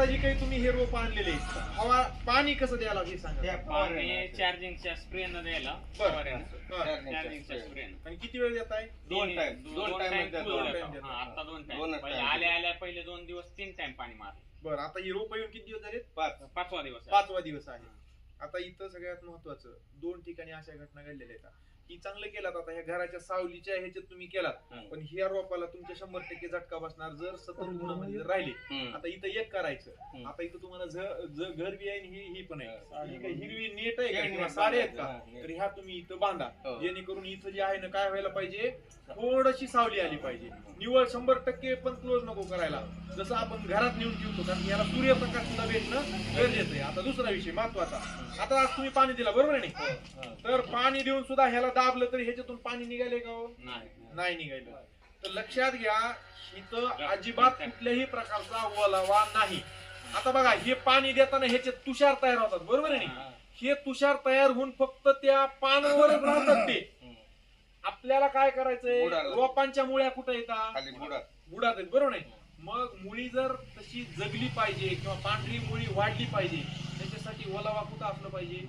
आता जी काही तुम्ही हे रोप आणलेले हवा पाणी कसं द्यायला हे सांगा? त्या पाणी चार्जिंगच्या स्प्रे न द्यायला बरं. फवाऱ्यानं. चार्जिंगच्या स्प्रे आणि किती वेळ देत. आहे दोन टाइम दोन टाइम. हा, आता दोन टाइम आल्या आल्या पहिले दोन दिवस तीन टाइम पाणी मारलं. बरं आता ही रोप येऊन किती दिवस झाले पाच. पाचवा दिवस आहे. पाचवा दिवस आहे. आता इथं सगळ्यात महत्वाचं दोन ठिकाणी अशा घटना घडलेल्या आहेत. की चांगलं केलात आता ह्या घराच्या सावलीच्या ह्याच्यात तुम्ही केलात. हम्म. पण ह्या रोपाला तुमच्या शंभर टक्के झटका बसणार जर सतत गुणामध्ये जर राहिले. हम्म. आता इथं एक करायचं. हम्म. आता इथं तुम्हाला झ- ज- घर बी आहे आणि ही ही पण आहे. हा. ही हिरवी नेट आहे का? किंवा साडे आहेत हा, का नेट. तर ह्या तुम्ही इथं बांधा. हो. जेणेकरून इथं जे आहे ना काय व्हायला पाहिजे? थोडीशी सावली आली पाहिजे. निवळ शंभर टक्के पण क्लोज नको करायला. जसं आपण घरात नेऊन ठेवतो कारण याला सूर्यप्रकाश सुद्धा भेटणं गरजेचं आहे. आता दुसरा विषय महत्त्वाचा. आता आज तुम्ही पाणी दिला बरोबर आहे नाही? हा. तर पाणी देऊन सुद्धा ह्याला दाबलं तरी ह्याच्यातून पाणी निघाले का हो? नाही. नाही निघायलं. तर लक्षात घ्या इथं अजिबात कुठल्याही प्रकारचा ओलावा नाही. आता बघा हे पाणी देताना ह्याचे तुषार तयार होतात बरोबर आहे हा. नाही? हे. तुषार तयार होऊन फक्त त्या पानावरच राहतात ते. आपल्याला काय करायचंय. रोपांच्या मुळ्या कुठे येतात बुडात. आहेत बरोबर नाही? मग मुळी जर तशी जगली पाहिजे किंवा पांढरी मुळी वाढली पाहिजे त्याच्यासाठी ओलावा कुठं असलं पाहिजे?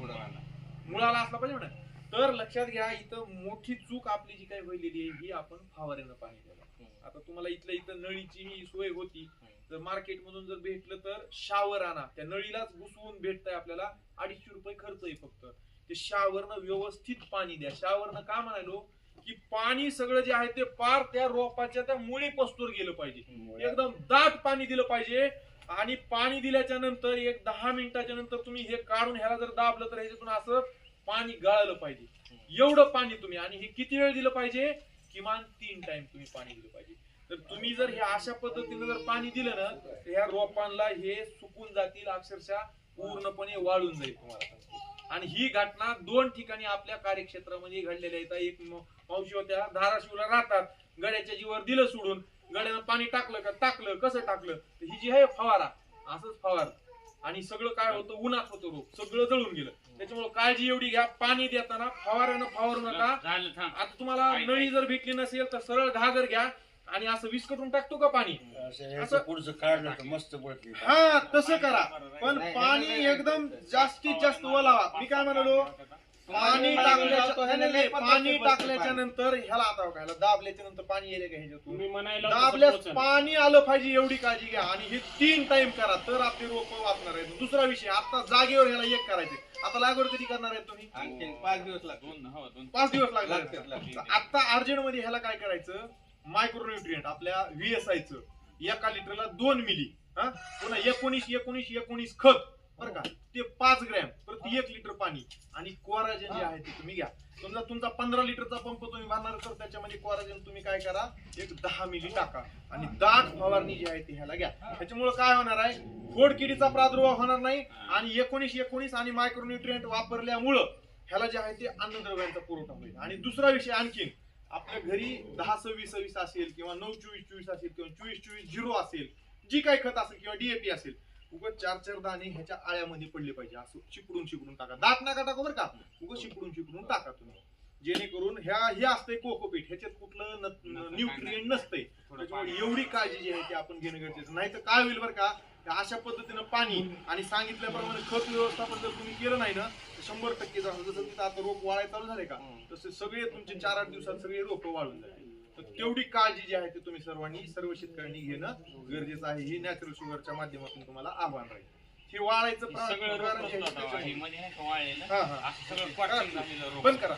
मुळाला असला पाहिजे म्हणा. तर लक्षात घ्या इथं मोठी चूक आपली जी काही व्हायलेली आहे ही आपण फवाऱ्यानं पाणी द्यायला आता तुम्हाला इथल्या इथं नळीची ही सोय होती. तर मार्केट मधून जर भेटलं तर शावर आणा त्या नळीलाच घुसवून भेटतंय आपल्याला अडीचशे रुपये खर्च आहे फक्त. ते शावरनं व्यवस्थित पाणी द्या. शावरनं का म्हणालो की पाणी सगळं जे आहे ते पार त्या रोपाच्या त्या मुळी पस्तूर गेलं पाहिजे. एकदम दाट पाणी दिलं पाहिजे आणि पाणी दिल्याच्या नंतर एक दहा मिनिटाच्या नंतर तुम्ही हे काढून ह्याला जर दाबलं तर ह्याच्यातून असं पाणी गाळलं पाहिजे. एवढं पाणी तुम्ही आणि हे किती वेळ दिलं पाहिजे? किमान तीन टाइम तुम्ही पाणी दिलं पाहिजे. तर तुम्ही जर हे अशा पद्धतीने जर पाणी दिलं ना तर ह्या रोपांना हे सुकून जातील अक्षरशः पूर्णपणे वाळून जाईल तुम्हाला. आणि ही घटना दोन ठिकाणी आपल्या कार्यक्षेत्रामध्ये घडलेल्या आहेत एक मावशी होत्या धाराशिवला राहतात. गड्याच्या जीवर दिलं सोडून गड्यानं पाणी टाकलं का? टाकलं. कसं टाकलं? तर ही जी आहे फवारा असंच फवार आणि सगळं काय होतं? उन्हात होतं रोप. सगळं जळून गेलं. त्याच्यामुळे काळजी एवढी घ्या. पाणी देताना फवाऱ्यानं फवारू नका. झालं थांब. आता तुम्हाला नळी जर भेटली नसेल तर सरळ घागर घ्या आणि असं विस्कटून टाकतो का पाणी? असं पुढचं काढलं तर मस्त पडते हा तसं करा. पण पाणी एकदम जास्तीत जास्त ओलावा. मी काय म्हणालो? पाणी टाकल्याच्या पाणी टाकल्याच्या नंतर ह्याला आता बघा, ह्याला दाबल्याच्या नंतर पाणी येईल का ह्याच्यातून. तुम्ही म्हणायला दाबल्यास. पाणी आलं पाहिजे एवढी काळजी घ्या. आणि हे तीन टाइम करा तर आपले रोप वाचणार आहेत. दुसरा विषय आता जागेवर ह्याला एक करायचे आता लागवड कधी करणार आहेत तुम्ही? पाच दिवस लागतील. दोन हो दोन. पाच दिवस लागणार आता अर्जंटमध्ये ह्याला काय करायचं? मायक्रोन्युट्रिएंट आपल्या व्हीएसआय च. एका लिटरला दोन मिली हा? पुन्हा एकोणीस एकोणीस एकोणीस खत. बरं का? ते पाच ग्रॅम प्रति एक लिटर पाणी आणि कोराजन जे आहे ते तुम्ही घ्या. समजा तुमचा पंधरा लिटरचा पंप तुम्ही भरणार तर त्याच्यामध्ये कोराजन तुम्ही काय करा एक दहा मिली टाका आणि दाट फवारणी जी आहे ती ह्याला घ्या. त्याच्यामुळे काय होणार आहे? खोडकिडीचा प्रादुर्भाव होणार नाही आणि एकोणीस एकोणीस आणि मायक्रोन्युट्रिएंट वापरल्यामुळं ह्याला जे आहे ते अन्नद्रव्यांचा पुरवठा होईल. आणि दुसरा विषय आणखीन आपल्या घरी दहा सव्वीस सव्वीस असेल किंवा नऊ चोवीस चोवीस असेल किंवा चोवीस चोवीस झिरो असेल जी काही खत असेल किंवा डीएपी असेल उगत चार चार दाणे ह्याच्या आळ्यामध्ये पडले पाहिजे. असं चिपडून चिपडून टाका. दात नका टाकू बरं का. उगत चिपडून चिपडून टाका तुम्ही. जेणेकरून ह्या हे असतंय कोकोपीठ ह्याच्यात कुठलं न्यूट्रिएंट नसतंय. त्याच्यामुळे एवढी काळजी जी आहे ती आपण घेणं गरजेचं नाही तर काय होईल बरं का अशा पद्धतीनं पाणी आणि सांगितल्याप्रमाणे खत व्यवस्थापन जर तुम्ही केलं नाही ना तर शंभर टक्के जसं तिथं आता रोप वाळायला चालू झाले का तसे सगळे तुमचे चार आठ दिवसात सगळे रोप वाळून जातील. तर तेवढी काळजी जी आहे ती तुम्ही सर्वांनी सर्व शेतकऱ्यांनी घेणं गरजेचं आहे. ही नॅचरल शुगरच्या माध्यमातून तुम्हाला आव्हान राहील. हे वाळायचं सगळं बंद करा.